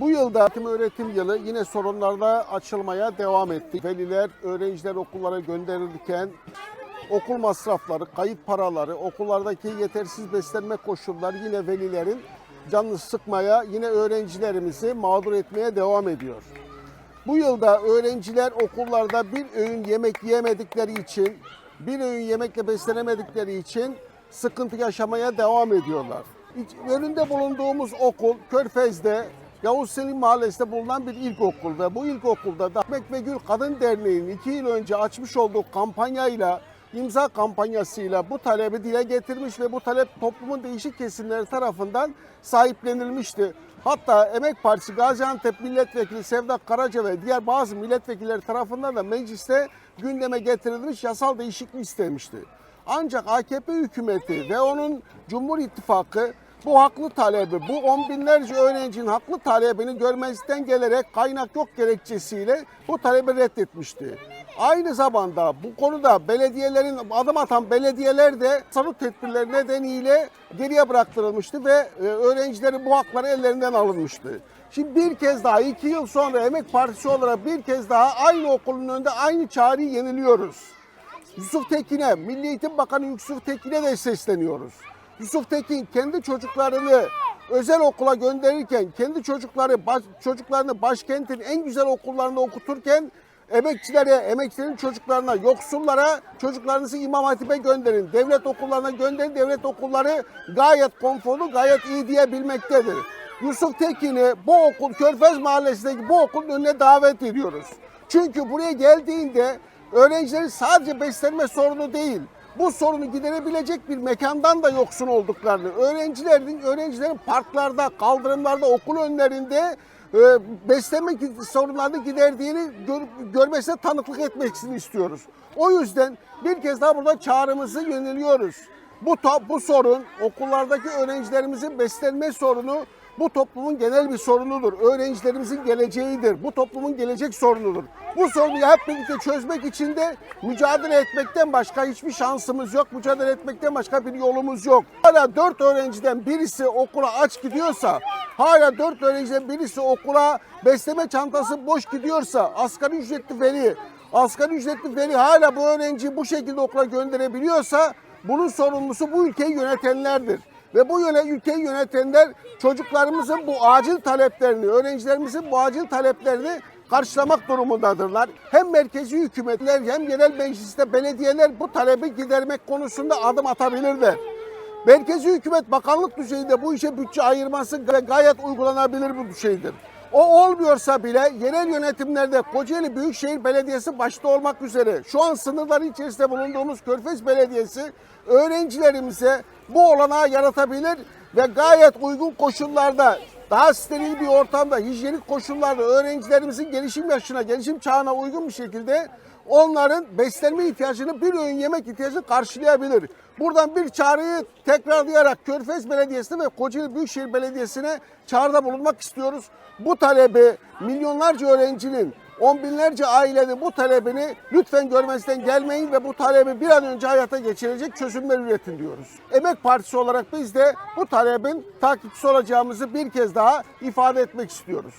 Bu yılda eğitim öğretim yılı yine sorunlarda açılmaya devam etti. Veliler, öğrenciler okullara gönderilirken okul masrafları, kayıt paraları, okullardaki yetersiz beslenme koşulları yine velilerin canını sıkmaya, yine öğrencilerimizi mağdur etmeye devam ediyor. Bu yılda öğrenciler okullarda bir öğün yemek yiyemedikleri için, bir öğün yemekle beslenemedikleri için sıkıntı yaşamaya devam ediyorlar. Önünde bulunduğumuz okul Körfez'de Yavuz Selim Mahallesi'nde bulunan bir ilkokul ve bu ilkokulda da Ekmek ve Gül Kadın Derneği'nin iki yıl önce açmış olduğu kampanyayla imza kampanyasıyla bu talebi dile getirmiş ve bu talep toplumun değişik kesimleri tarafından sahiplenilmişti. Hatta Emek Partisi Gaziantep Milletvekili Sevda Karaca ve diğer bazı milletvekilleri tarafından da mecliste gündeme getirilmiş yasal değişiklik istemişti. Ancak AKP hükümeti ve onun Cumhur İttifakı bu haklı talebi, bu on binlerce öğrencinin haklı talebini görmezden gelerek kaynak yok gerekçesiyle bu talebi reddetmişti. Aynı zamanda bu konuda belediyelerin adım atan belediyeler de sanık tedbirleri nedeniyle geriye bıraktırılmıştı ve e, öğrencilerin bu hakları ellerinden alınmıştı. Şimdi bir kez daha iki yıl sonra Emek Partisi olarak bir kez daha aynı okulun önünde aynı çağrıyı yeniliyoruz. Yusuf Tekin'e, Milli Eğitim Bakanı Yusuf Tekin'e de sesleniyoruz. Yusuf Tekin kendi çocuklarını özel okula gönderirken, kendi çocukları baş- çocuklarını başkentin en güzel okullarında okuturken emekçilere, emekçilerin çocuklarına, yoksullara çocuklarınızı İmam Hatip'e gönderin. Devlet okullarına gönderin. Devlet okulları gayet konforlu, gayet iyi diyebilmektedir. Yusuf Tekin'i bu okul, Körfez Mahallesi'ndeki bu okulun önüne davet ediyoruz. Çünkü buraya geldiğinde öğrencilerin sadece beslenme sorunu değil, bu sorunu giderebilecek bir mekandan da yoksun olduklarını, öğrencilerin öğrencilerin parklarda, kaldırımlarda, okul önlerinde e, beslenme gi- sorunlarını giderdiğini gör- görmesine tanıklık etmesini istiyoruz. O yüzden bir kez daha burada çağrımızı yöneliyoruz. Bu, bu sorun okullardaki öğrencilerimizin beslenme sorunu bu toplumun genel bir sorunudur. Öğrencilerimizin geleceğidir. Bu toplumun gelecek sorunudur. Bu sorunu hep birlikte çözmek için de mücadele etmekten başka hiçbir şansımız yok. Mücadele etmekten başka bir yolumuz yok. Hala dört öğrenciden birisi okula aç gidiyorsa, hala dört öğrenciden birisi okula besleme çantası boş gidiyorsa, asgari ücretli veli, asgari ücretli veli hala bu öğrenciyi bu şekilde okula gönderebiliyorsa bunun sorumlusu bu ülkeyi yönetenlerdir. Ve bu yöne ülkeyi yönetenler çocuklarımızın bu acil taleplerini, öğrencilerimizin bu acil taleplerini karşılamak durumundadırlar. Hem merkezi hükümetler hem yerel mecliste belediyeler bu talebi gidermek konusunda adım atabilirler. Merkezi hükümet bakanlık düzeyinde bu işe bütçe ayırması ga- gayet uygulanabilir bir şeydir. O olmuyorsa bile yerel yönetimlerde Kocaeli Büyükşehir Belediyesi başta olmak üzere şu an sınırların içerisinde bulunduğumuz Körfez Belediyesi öğrencilerimize bu olanağı yaratabilir ve gayet uygun koşullarda daha steril bir ortamda, hijyenik koşullarda öğrencilerimizin gelişim yaşına, gelişim çağına uygun bir şekilde onların beslenme ihtiyacını, bir öğün yemek ihtiyacını karşılayabilir. Buradan bir çağrıyı tekrarlayarak Körfez Belediyesi'ne ve Kocaeli Büyükşehir Belediyesi'ne çağrıda bulunmak istiyoruz. Bu talebi milyonlarca öğrencinin, on binlerce ailenin bu talebini lütfen görmezden gelmeyin ve bu talebi bir an önce hayata geçirecek çözümler üretin diyoruz. Emek Partisi olarak biz de bu talebin takipçisi olacağımızı bir kez daha ifade etmek istiyoruz.